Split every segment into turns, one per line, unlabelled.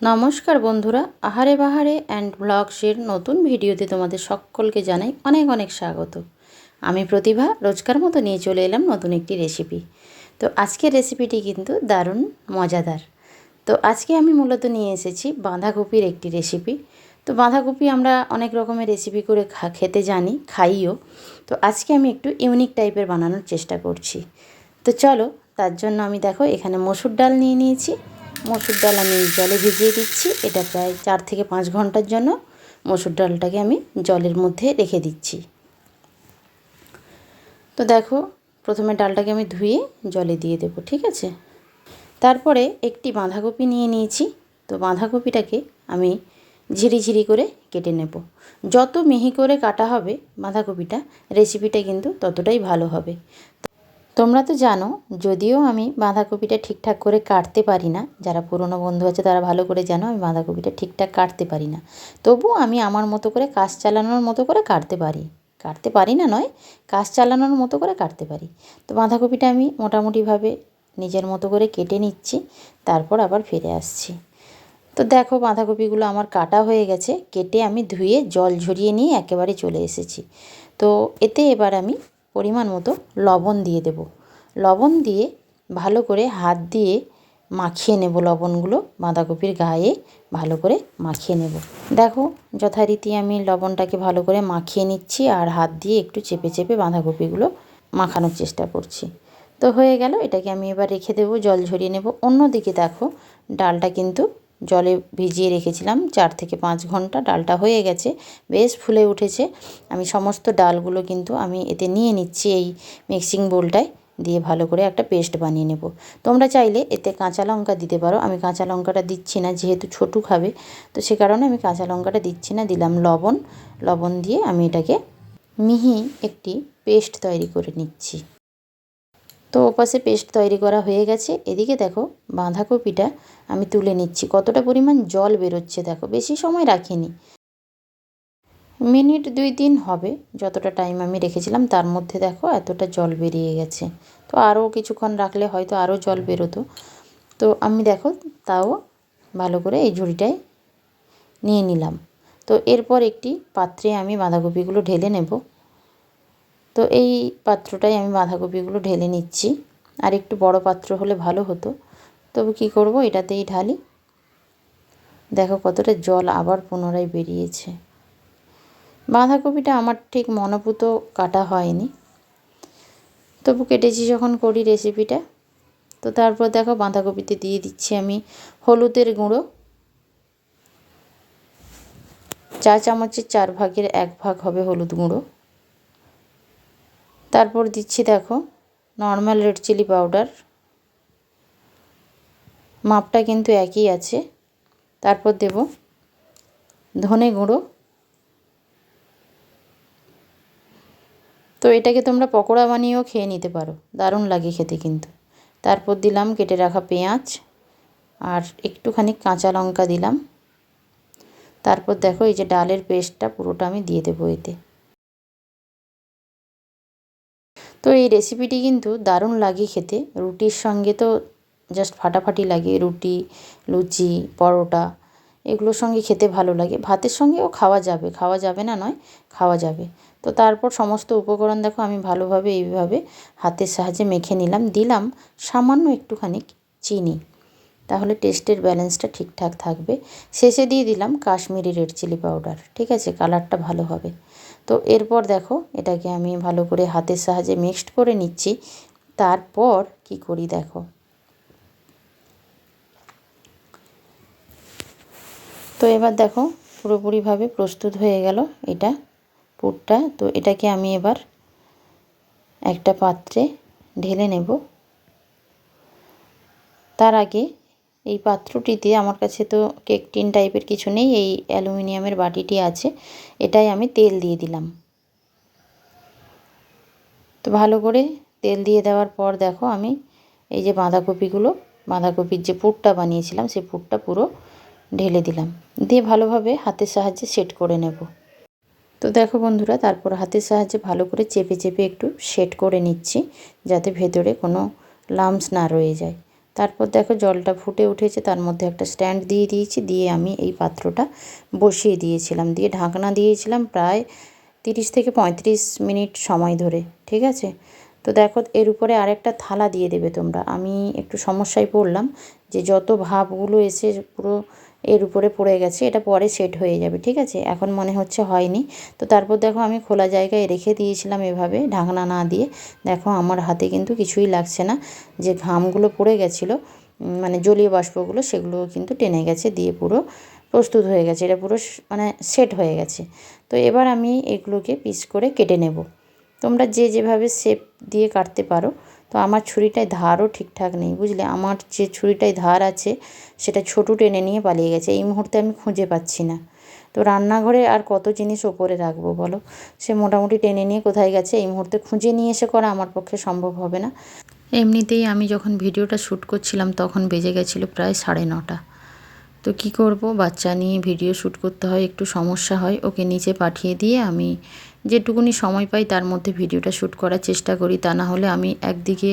নমস্কার বন্ধুরা, আহারে বাহারে অ্যান্ড ব্লগসের নতুন ভিডিওতে তোমাদের সকলকে জানাই অনেক অনেক স্বাগত। আমি প্রতিভা, রোজকার মতো নিয়ে চলে এলাম নতুন একটি রেসিপি তো আজকের রেসিপিটি কিন্তু দারুণ মজাদার। তো আজকে আমি মূলত নিয়ে এসেছি বাঁধাকপির একটি রেসিপি তো বাঁধাকপি আমরা অনেক রকমের রেসিপি করে খেতে জানি, খাইও। তো আজকে আমি একটু ইউনিক টাইপের বানানোর চেষ্টা করছি। তো চলো, তার জন্য আমি দেখো এখানে মসুর ডাল নিয়ে নিয়েছি। মসুর ডাল আমি জলে ভিজিয়ে দিচ্ছি। এটা প্রায় চার থেকে পাঁচ ঘণ্টার জন্য মসুর ডালটাকে আমি জলের মধ্যে রেখে দিচ্ছি। তো দেখো, প্রথমে ডালটাকে আমি ধুয়ে জলে দিয়ে দেবো, ঠিক আছে? তারপরে একটি বাঁধাকপি নিয়ে নিয়েছি। তো বাঁধাকপিটাকে আমি ঝিরি ঝিরি করে কেটে নেব। যত মিহি করে কাটা হবে বাঁধাকপিটা রেসিপিটা কিন্তু ততটাই ভালো হবে। তোমরা তো জানো, যদিও আমি বাঁধাকপিটা ঠিকঠাক করে কাটতে পারি না, যারা পুরনো বন্ধু আছে তারা ভালো করে জানো, আমি বাঁধাকপিটা ঠিকঠাক কাটতে পারি না। তবুও আমি আমার মতো করে কাজ চালানোর মতো করে কাটতে পারি। কাটতে পারি না নয়, কাজ চালানোর মতো করে কাটতে পারি। তো বাঁধাকপিটা আমি মোটামুটিভাবে নিজের মতো করে কেটে নিচ্ছি, তারপর আবার ফিরে আসছি। তো দেখো বাঁধাকপিগুলো আমার কাটা হয়ে গেছে, কেটে আমি ধুয়ে জল ঝরিয়ে নিয়ে একেবারে চলে এসেছি। তো এতে এবার আমি পরিমাণ মতো লবণ দিয়ে দেব। লবণ দিয়ে ভালো করে হাত দিয়ে মাখিয়ে নেব লবণগুলো, বাঁধাকপির গায়ে ভালো করে মাখিয়ে নেব। দেখো যথারীতি আমি লবণটাকে ভালো করে মাখিয়ে নিচ্ছি আর হাত দিয়ে একটু চেপে চেপে বাঁধাকপিগুলো মাখানোর চেষ্টা করছি। তো হয়ে গেল, এটাকে আমি এবার রেখে দেবো, জল ঝরিয়ে নেব। অন্যদিকে দেখো ডালটা কিন্তু জলে ভিজিয়ে রেখেছিলাম, চার থেকে পাঁচ ঘণ্টা। ডালটা হয়ে গেছে, বেশ ফুলে উঠেছে। আমি সমস্ত ডালগুলো কিন্তু আমি এতে নিয়ে নিচ্ছি এই মিক্সিং বোলটায়, দিয়ে ভালো করে একটা পেস্ট বানিয়ে নেব। তোমরা চাইলে এতে কাঁচা লঙ্কা দিতে পারো। আমি কাঁচা লঙ্কাটা দিচ্ছি না, যেহেতু ছোটু খাবে, তো সে কারণে আমি কাঁচা লঙ্কাটা দিচ্ছি না, দিলাম লবণ। লবণ দিয়ে আমি এটাকে মিহি একটি পেস্ট তৈরি করে নিচ্ছি। তো ওপাশে পেস্ট তৈরি করা হয়ে গেছে। এদিকে দেখো বাঁধাকপিটা আমি তুলে নিচ্ছি। কতটা পরিমাণ জল বেরোচ্ছে দেখো, বেশি সময় রাখিনি। মিনিট দুই তিন হবে যতটা টাইম আমি রেখেছিলাম, তার মধ্যে দেখো এতটা জল বেরিয়ে গেছে। তো আরও কিছুক্ষণ রাখলে হয়তো আরও জল বেরোতো। তো আমি দেখো তাও ভালো করে এই ঝুড়িটায় নিয়ে নিলাম। তো এরপর একটি পাত্রে আমি বাঁধাকপিগুলো ঢেলে নেব। তো এই পাত্রটাই আমি বাঁধাকপিগুলো ঢেলে নিচ্ছি। আর একটু বড় পাত্র হলে ভালো হতো। তবে কি করব? এটাতেই ঢালি। দেখো কতটা জল আবার পুনরায় বেরিয়েছে। বাঁধাকপিটা আমার ঠিক মনোপুত কাটা হয়নি। তবু কেটেছি যখন করি রেসিপিটা। তো তারপর দেখো বাঁধাকপিতে দিয়ে দিচ্ছি আমি হলুদের গুঁড়ো। চা চামচের চার ভাগের এক ভাগ হবে হলুদ গুঁড়ো। তারপর দিচ্ছি দেখো নর্মাল রেড চিলি পাউডার মাপটা কিন্তু একই আছে। তারপর দেব ধনে গুঁড়ো। তো এটাকে তোমরা পকোড়া বানিয়েও খেয়ে নিতে পারো, দারুণ লাগে খেতে কিন্তু। তারপর দিলাম কেটে রাখা পেঁয়াজ, আর একটুখানি কাঁচা লঙ্কা দিলাম। তারপর দেখো এই যে ডালের পেস্টটা পুরোটা আমি দিয়ে দেবো এতে। তো এই রেসিপিটি কিন্তু দারুণ লাগে খেতে। রুটির সঙ্গে তো জাস্ট ফাটাফাটি লাগে, রুটি, লুচি, পরোটা, এগুলোর সঙ্গে খেতে ভালো লাগে। ভাতের সঙ্গেও খাওয়া যাবে খাওয়া যাবে না নয়, খাওয়া যাবে। তো তারপর সমস্ত উপকরণ দেখো আমি ভালোভাবে এইভাবে হাতের সাহায্যে মেখে নিলাম। দিলাম সামান্য একটুখানি চিনি। তাহলে টেস্টের ব্যালেন্সটা ঠিকঠাক থাকবে। শেষে দিয়ে দিলাম কাশ্মীরি রেড চিলি পাউডার ঠিক আছে কালারটা ভালো হবে। তো এরপর দেখো, এটাকে আমি ভালো করে হাতের সাহায্যে মিক্সড করে নিচ্ছি। তারপর কি করি দেখো? তো এবার দেখো, পুরোপুরিভাবে প্রস্তুত হয়ে গেল এটা পুরটা। তো এটাকে আমি এবার একটা পাত্রে ঢেলে নেব। তার আগে এই পাত্রটিতে আমার কাছে তো কেক টিন টাইপের কিছু নেই, এই অ্যালুমিনিয়ামের বাটিটি আছে, এটাই আমি তেল দিয়ে দিলাম। তো ভালো করে তেল দিয়ে দেওয়ার পর দেখো আমি এই যে বাঁধাকপিগুলো, বাঁধাকপির যে পুরটা বানিয়েছিলাম, সেই পুরটা পুরো ঢেলে দিলাম। দিয়ে ভালোভাবে হাতের সাহায্যে সেট করে নেব। তো দেখো বন্ধুরা, তারপর হাতের সাহায্যে ভালো করে চেপে চেপে একটু সেট করে নিচ্ছি, যাতে ভেতরে কোনো লামস না রয়ে যায়। তারপর দেখো জলটা ফুটে উঠেছে, তার মধ্যে একটা স্ট্যান্ড দিয়ে দিয়েছি, দিয়ে আমি এই পাত্রটা বসিয়ে দিয়েছিলাম, দিয়ে ঢাকনা দিয়েছিলাম প্রায় তিরিশ থেকে পঁয়ত্রিশ মিনিট সময় ধরে, ঠিক আছে? তো দেখো এর উপরে আরেকটা থালা দিয়ে দেবে তোমরা। আমি একটু সমস্যায় পড়লাম যে যত ভাবগুলো এসে পুরো এর উপরে পড়ে গেছে, এটা পরে সেট হয়ে যাবে, ঠিক আছে? এখন মনে হচ্ছে হয়নি। তো তারপর দেখো আমি খোলা জায়গায় রেখে দিয়েছিলাম এভাবে, ঢাকনা না দিয়ে। দেখো আমার হাতে কিন্তু কিছুই লাগছে না। যে ঘামগুলো পড়ে গেছিল মানে জলীয় বাষ্পগুলো সেগুলো কিন্তু টেনে গেছে, দিয়ে পুরো প্রস্তুত হয়ে গেছে। এটা পুরো মানে সেট হয়ে গেছে। তো এবার আমি এগুলোকে পিস করে কেটে নেব। তোমরা যে যেভাবে শেপ দিয়ে কাটতে পারো তো আমার ছুরিটায় ধারও ঠিকঠাক নেই, বুঝলে? আমার যে ছুরিটায় ধার আছে, সেটা ছোটো টেনে নিয়ে পালিয়ে গেছে। এই মুহূর্তে আমি খুঁজে পাচ্ছি না। তো রান্নাঘরে আর কত জিনিস ওপরে রাখব বলো? সে মোটামুটি টেনে নিয়ে কোথায় গেছে? এই মুহূর্তে খুঁজে নিয়ে এসে করা আমার পক্ষে সম্ভব হবে না। এমনিতেই আমি যখন ভিডিওটা শ্যুট করছিলাম, তখন বেজে গেছিল প্রায় সাড়ে নটা। তো কি করব? বাচ্চা নিয়ে ভিডিও শ্যুট করতে হয়, একটু সমস্যা হয়। ওকে নিচে পাঠিয়ে দিয়ে আমি যেটুকুনি সময় পাই তার মধ্যে ভিডিওটা শ্যুট করার চেষ্টা করি। তা না হলে আমি একদিকে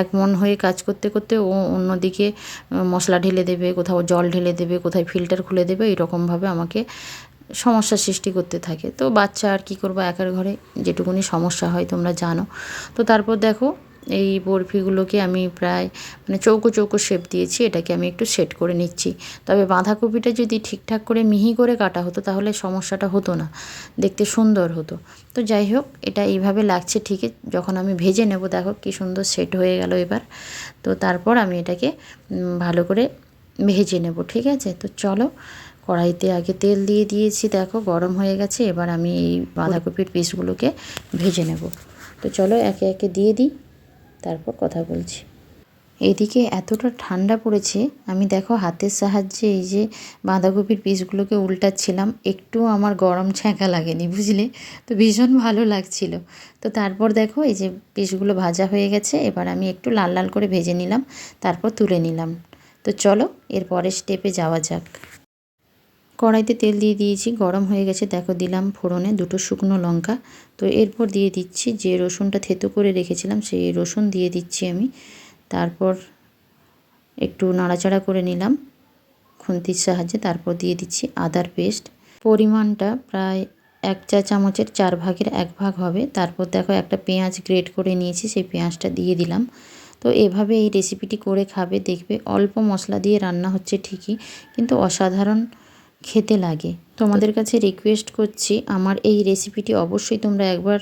এক মন হয়ে কাজ করতে করতে ও অন্যদিকে মশলা ঢেলে দেবে, কোথাও জল ঢেলে দেবে, কোথায় ফিল্টার খুলে দেবে এরকমভাবে আমাকে সমস্যার সৃষ্টি করতে থাকে। তো বাচ্চা আর কি করব একার ঘরে? যেটুকুনি সমস্যা হয় তোমরা জানো। তো তারপর দেখো এই বরফিগুলোকে আমি প্রায় মানে চৌকো চৌকো শেপ দিয়েছি, এটাকে আমি একটু সেট করে নিচ্ছি। তবে বাঁধাকপিটা যদি ঠিকঠাক করে মিহি করে কাটা হতো, তাহলে সমস্যাটা হতো না। দেখতে সুন্দর হতো। তো যাই হোক, এটা এইভাবে লাগছে ঠিকই। যখন আমি ভেজে নেব, দেখো কী সুন্দর সেট হয়ে গেল এবার। তো তারপর আমি এটাকে ভালো করে ভেজে নেব, ঠিক আছে? তো চলো, কড়াইতে আগে তেল দিয়ে দিয়েছি, দেখো গরম হয়ে গেছে। এবার আমি এই বাঁধাকপির পিসগুলোকে ভেজে নেব। তো চলো একে একে দিয়ে দিই। তারপর কথা বলছি। এদিকে এতটা ঠান্ডা পড়েছে, আমি দেখো হাতের সাহায্যে এই যে বাঁধাকপির পিসগুলোকে উল্টাচ্ছিলাম একটু আমার গরম ছ্যাঁকা লাগেনি, বুঝলে? তো ভীষণ ভালো লাগছিল। তো তারপর দেখো এই যে পিসগুলো ভাজা হয়ে গেছে, এবার আমি একটু লাল লাল করে ভেজে নিলাম, তারপর তুলে নিলাম। তো চলো এর পরের স্টেপে যাওয়া যাক। কড়াইতে তেল দিয়ে দিয়েছি, গরম হয়ে গেছে, দেখো দিলাম ফোড়নে দুটো শুকনো লঙ্কা। তো এরপর দিয়ে দিচ্ছি যে রসুনটা থেতো করে রেখেছিলাম, সেই রসুন দিয়ে দিচ্ছি আমি। তারপর একটু নাড়াচাড়া করে নিলাম খুন্তির সাহায্যে, তারপর দিয়ে দিচ্ছি আদার পেস্ট। পরিমাণটা প্রায় এক চা চামচের চার ভাগের এক ভাগ হবে। তারপর দেখো একটা পেঁয়াজ গ্রেট করে নিয়েছি, সেই পেঁয়াজটা দিয়ে দিলাম। তো এভাবে এই রেসিপিটি করে খাবে, দেখবে অল্প মশলা দিয়ে রান্না হচ্ছে ঠিকই, কিন্তু অসাধারণ খেতে লাগে। তোমাদের কাছে রিকোয়েস্ট করছি, আমার এই রেসিপিটি অবশ্যই তোমরা একবার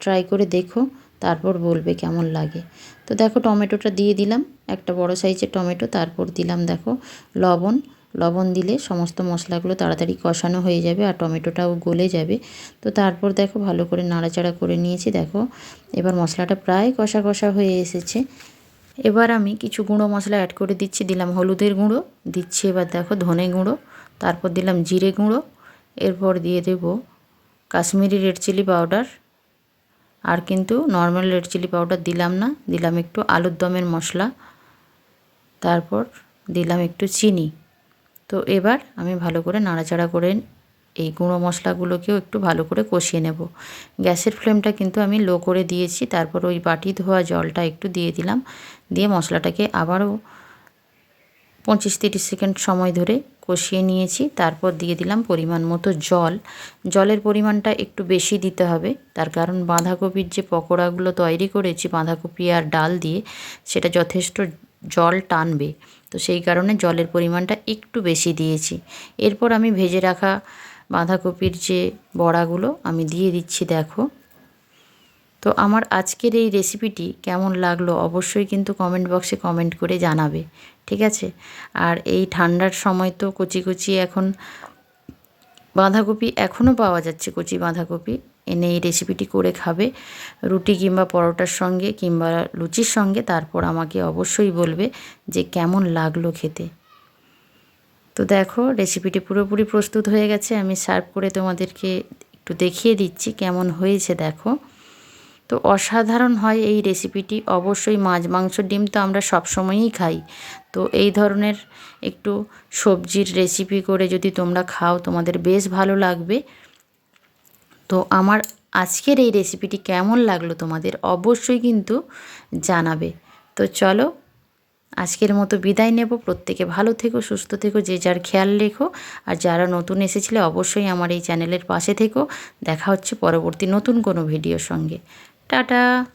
ট্রাই করে দেখো, তারপর বলবে কেমন লাগে। তো দেখো, টমেটোটা দিয়ে দিলাম, একটা বড় সাইজের টমেটো, তারপর দিলাম দেখো, লবণ। লবণ দিলে সমস্ত মশলাগুলো তাড়াতাড়ি কষানো হয়ে যাবে আর টমেটোটাও গলে যাবে। তো তারপর দেখো, ভালো করে নাড়াচাড়া করে নিয়েছি, দেখো। এবার মশলাটা প্রায় কষা কষা হয়ে এসেছে। এবার আমি কিছু গুঁড়ো মশলা অ্যাড করে দিচ্ছি। দিলাম হলুদের গুঁড়ো, দিচ্ছি এবার দেখো ধনে গুঁড়ো, তারপর দিলাম জিরে গুঁড়ো, এরপর দিয়ে দেব কাশ্মীরি রেড চিলি পাউডার আর কিন্তু নর্মাল রেড চিলি পাউডার দিলাম না, দিলাম একটু আলুর দমের মশলা, তারপর দিলাম একটু চিনি। তো এবার আমি ভালো করে নাড়াচাড়া করে এই গুঁড়ো মশলাগুলোকেও একটু ভালো করে কষিয়ে নেব। গ্যাসের ফ্লেমটা কিন্তু আমি লো করে দিয়েছি, তারপর ওই বাটি ধোয়া জলটা একটু দিয়ে দিলাম। দিয়ে মশলাটাকে আবারও পঁচিশ তিরিশ সেকেন্ড সময় ধরে কষিয়ে নিয়েছি, তারপর দিয়ে দিলাম পরিমাণ মতো জল। জলের পরিমাণটা একটু বেশি দিতে হবে, তার কারণ বাঁধাকপির যে পকোড়াগুলো তৈরি করেছি, বাঁধাকপি আর ডাল দিয়ে, সেটা যথেষ্ট জল টানবে। তো সেই কারণে জলের পরিমাণটা একটু বেশি দিয়েছি। এরপর আমি ভেজে রাখা বাঁধাকপির যে বড়াগুলো আমি দিয়ে দিচ্ছি, দেখো। তো আমার আজকের এই রেসিপিটি কেমন লাগল অবশ্যই কিন্তু কমেন্ট বক্সে কমেন্ট করে জানাবে, ঠিক আছে? আর এই ঠান্ডার সময় তো কচি কচি এখন বাঁধাকপি এখনও পাওয়া যাচ্ছে, কচি বাঁধাকপি। এনে এই রেসিপিটি করে খাবে রুটি কিংবা পরোটার সঙ্গে কিংবা লুচির সঙ্গে, তারপর আমাকে অবশ্যই বলবে যে কেমন লাগল খেতে। তো দেখো রেসিপিটি পুরোপুরি প্রস্তুত হয়ে গেছে। আমি সার্ভ করে তোমাদেরকে একটু দেখিয়ে দিচ্ছি কেমন হয়েছে, দেখো। তো অসাধারণ হয় এই রেসিপিটি অবশ্যই মাছ, মাংস, ডিম তো আমরা সবসময়ই খাই। তো এই ধরনের একটু সবজির রেসিপি করে যদি তোমরা খাও, তোমাদের বেশ ভালো লাগবে। তো আমার আজকের এই রেসিপিটি কেমন লাগল তোমাদের অবশ্যই কিন্তু জানাবে। তো চলো আজকের মতো বিদায় নেব। প্রত্যেকে ভালো থেকো, সুস্থ থেকো, যে যার খেয়াল রেখো। আর যারা নতুন এসেছিলে, অবশ্যই আমার এই চ্যানেলের পাশে থেকো। দেখা হচ্ছে পরবর্তী নতুন কোনো ভিডিওর সঙ্গে। টাটা!